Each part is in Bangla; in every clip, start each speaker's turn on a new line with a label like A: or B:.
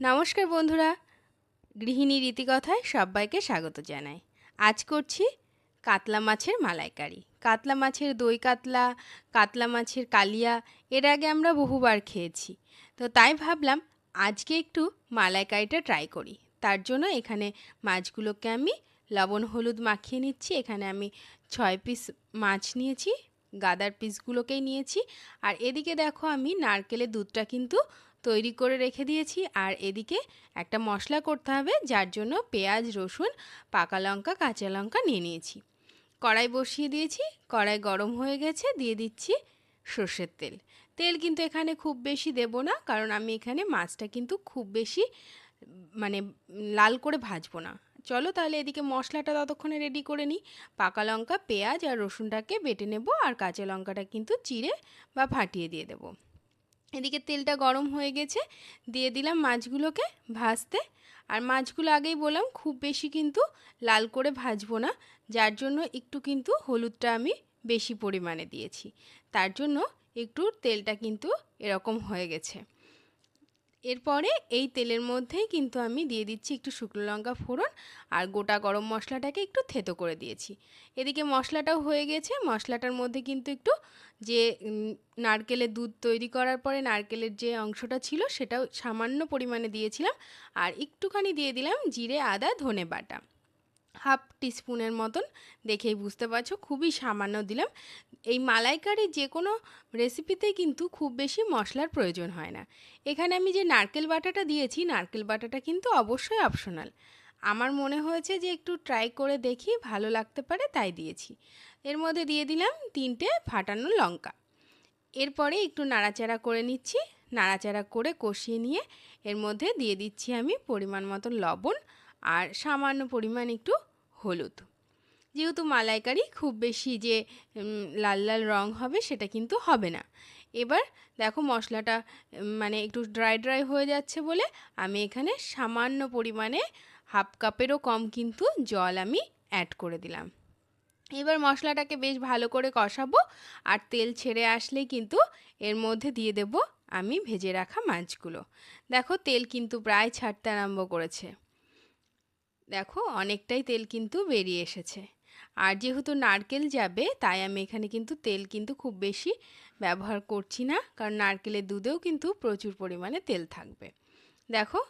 A: নমস্কার বন্ধুরা। গৃহিণী রীতিকথায় সবাইকে স্বাগত জানাই। আজ করছি কাতলা মাছের মালাইকারি। কাতলা মাছের দই কাতলা কাতলা মাছের কালিয়া, এর আগে আমরা বহুবার খেয়েছি। তো তাই ভাবলাম আজকে একটু মালাইকারিটা ট্রাই করি। তার জন্য এখানে মাছগুলোকে আমি লবণ, হলুদ মাখিয়ে নিচ্ছি। এখানে আমি ছয় পিস মাছ নিয়েছি। গাদার পিসগুলোকেই নিয়েছি। আর এদিকে দেখো আমি নারকেলের দুধটা কিন্তু তৈরি করে রেখে দিয়েছি। আর এদিকে একটা মশলা করতে হবে, যার জন্য পেঁয়াজ, রসুন, পাকা লঙ্কা, কাঁচা লঙ্কা নিয়ে নিয়েছি। কড়াই বসিয়ে দিয়েছি, কড়াই গরম হয়ে গেছে, দিয়ে দিচ্ছি সর্ষের তেল। তেল কিন্তু এখানে খুব বেশি দেব না, কারণ আমি এখানে মাছটা কিন্তু খুব বেশি মানে লাল করে ভাজবো না। চলো তাহলে এদিকে মশলাটা ততক্ষণে রেডি করে নিই। পাকা লঙ্কা, পেঁয়াজ আর রসুনটাকে বেটে নেব আর কাঁচা লঙ্কাটা কিন্তু চিড়ে বা ফাটিয়ে দিয়ে দেবো। এদিকে তেলটা গরম হয়ে গেছে, দিয়ে দিলাম মাছগুলোকে ভাজতে। আর মাছগুলো আগেই বললাম, খুব বেশি কিন্তু লাল করে ভাজবো না, যার জন্য একটু কিন্তু হলুদটা আমি বেশি পরিমাণে দিয়েছি। তার জন্য একটু তেলটা কিন্তু এরকম হয়ে গেছে। এরপরে এই তেলের মধ্যেই কিন্তু আমি দিয়ে দিচ্ছি একটু শুকনো লঙ্কা ফোড়ন আর গোটা গরম মশলাটাকে একটু থেতো করে দিয়েছি। এদিকে মশলাটাও হয়ে গেছে। মশলাটার মধ্যে কিন্তু একটু যে নারকেলের দুধ তৈরি করার পরে নারকেলের যে অংশটা ছিল সেটাও সামান্য পরিমাণে দিয়েছিলাম। আর একটুখানি দিয়ে দিলাম জিরে, আদা, ধনে বাটা। হাফ টিস্পুনের মতন, দেখেই বুঝতে পারছ, খুবই সামান্য দিলাম। এই মালাইকারির যে কোনো রেসিপিতেই কিন্তু খুব বেশি মশলার প্রয়োজন হয় না। এখানে আমি যে নারকেল বাটাটা দিয়েছি, নারকেল বাটাটা কিন্তু অবশ্যই অপশনাল আমার মনে হয়েছে যে একটু ট্রাই করে দেখি, ভালো লাগতে পারে, তাই দিয়েছি। এর মধ্যে দিয়ে দিলাম তিনটে ফাটানো লঙ্কা। এরপরে একটু নাড়াচাড়া করে নিচ্ছি, নাড়াচাড়া করে কষিয়ে নিয়ে এর মধ্যে দিয়ে দিচ্ছি আমি পরিমাণ মতন লবণ, আর সামান্য পরিমাণ একটু হলুদ। যেহেতু মালাইকারি খুব বেশি যে লাল লাল রং হবে সেটা কিন্তু হবে না। এবার দেখো মশলাটা মানে একটু ড্রাই ড্রাই হয়ে যাচ্ছে বলে আমি এখানে সামান্য পরিমাণে হাফ কাপেরও কম কিন্তু জল আমি অ্যাড করে দিলাম। এবার মশলাটাকে বেশ ভালো করে কষাবো আর তেল ছেড়ে আসলেই কিন্তু এর মধ্যে দিয়ে দেব আমি ভেজে রাখা মাছগুলো। দেখো তেল কিন্তু প্রায় ছাড়তে আরম্ভ করেছে। দেখো, অনেকটাই তেল কিন্তু বেরিয়ে এসেছে। আর যেহেতু নারকেল যাবে, তাই আমি এখানে কিন্তু তেল কিন্তু খুব বেশি ব্যবহার করছি না, কারণ নারকেলের দুধেও কিন্তু প্রচুর পরিমাণে তেল থাকবে। দেখো,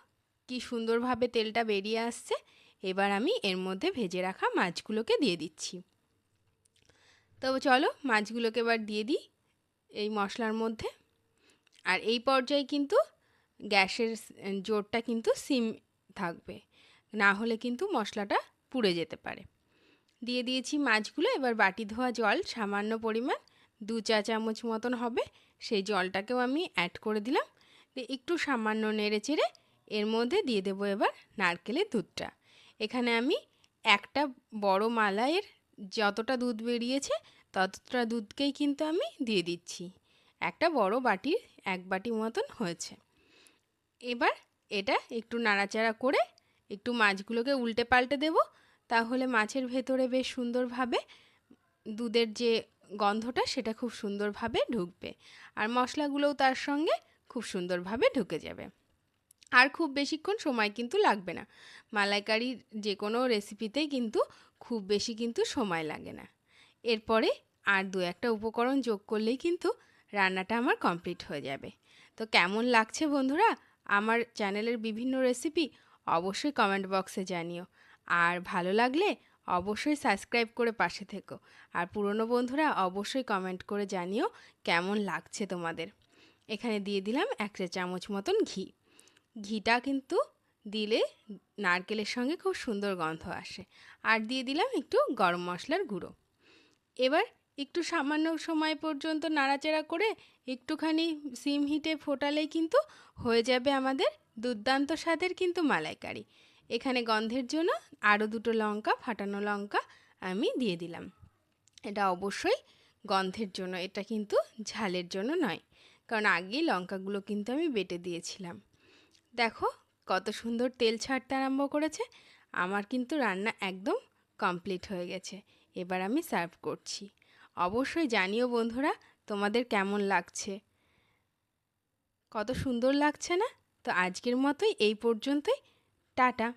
A: কি সুন্দরভাবে তেলটা বেরিয়ে আসছে। এবার আমি এর মধ্যে ভেজে রাখা মাছগুলোকে দিয়ে দিচ্ছি। তো চলো, মাছগুলোকে এবার দিয়ে দিই এই মশলার মধ্যে। আর এই পর্যায়ে কিন্তু গ্যাসের জোরটা কিন্তু সিম থাকবে। না হলে কিন্তু মশলাটা পুড়ে যেতে পারে। দিয়ে দিয়েছি মাছগুলো, এবার বাটি ধোয়া জল, সামান্য পরিমাণ, দু চা চামচ মতন হবে। সেই জলটাকেও আমি অ্যাড করে দিলাম। একটু সামান্য নেড়ে চেড়ে এর মধ্যে দিয়ে দেবো এবার নারকেলের দুধটা। এখানে আমি একটা বড় মালাইয়ের যতটা দুধ বেরিয়েছে, ততটা দুধকেই কিন্তু আমি দিয়ে দিচ্ছি। একটা বড় বাটির এক বাটি মতন হয়েছে। এবার এটা একটু নাড়াচাড়া করে একটু মাছগুলোকে উল্টে পাল্টে দেবো। তাহলে মাছের ভেতরে বেশ সুন্দরভাবে দুধের যে গন্ধটা, সেটা খুব সুন্দরভাবে ঢুকবে। আর মশলাগুলোও তার সঙ্গে খুব সুন্দরভাবে ঢুকে যাবে। আর খুব বেশিক্ষণ সময় কিন্তু লাগবে না। মালাইকারির যে কোনো রেসিপিতেই কিন্তু খুব বেশি কিন্তু সময় লাগে না। এরপরে আর দু একটা উপকরণ যোগ করলেই কিন্তু রান্নাটা আমার কমপ্লিট হয়ে যাবে। তো কেমন লাগছে বন্ধুরা? আমার চ্যানেলের বিভিন্ন রেসিপি অবশ্যই কমেন্ট বক্সে জানিও। আর ভালো লাগলে অবশ্যই সাবস্ক্রাইব করে পাশে থেকো। আর পুরনো বন্ধুরা অবশ্যই কমেন্ট করে জানিও কেমন লাগছে তোমাদের। এখানে দিয়ে দিলাম এক চা চামচ মতন ঘি। ঘিটা কিন্তু দিলে নারকেলের সঙ্গে খুব সুন্দর গন্ধ আসে। আর দিয়ে দিলাম একটু গরম মশলার গুঁড়ো। এবার একটু সামান্য সময় পর্যন্ত নাড়াচাড়া করে একটুখানি সিম হিটে ফোটালেই কিন্তু হয়ে যাবে আমাদের দুর্দান্ত স্বাদের কিন্তু মালাইকারি। এখানে গন্ধের জন্য আরও দুটো লঙ্কা, ফাটানো লঙ্কা আমি দিয়ে দিলাম। এটা অবশ্যই গন্ধের জন্য, এটা কিন্তু ঝালের জন্য নয়, কারণ আগেই লঙ্কাগুলো কিন্তু আমি বেটে দিয়েছিলাম। দেখো কত সুন্দর তেল ছাড়তে আরম্ভ করেছে, আমার কিন্তু রান্না একদম কমপ্লিট হয়ে গেছে, এবার আমি সার্ভ করছি। অবশ্যই জানিও বন্ধুরা তোমাদের কেমন লাগছে। কত সুন্দর লাগছে না? তো আজকের মতোই এই পর্যন্তই। টাটা।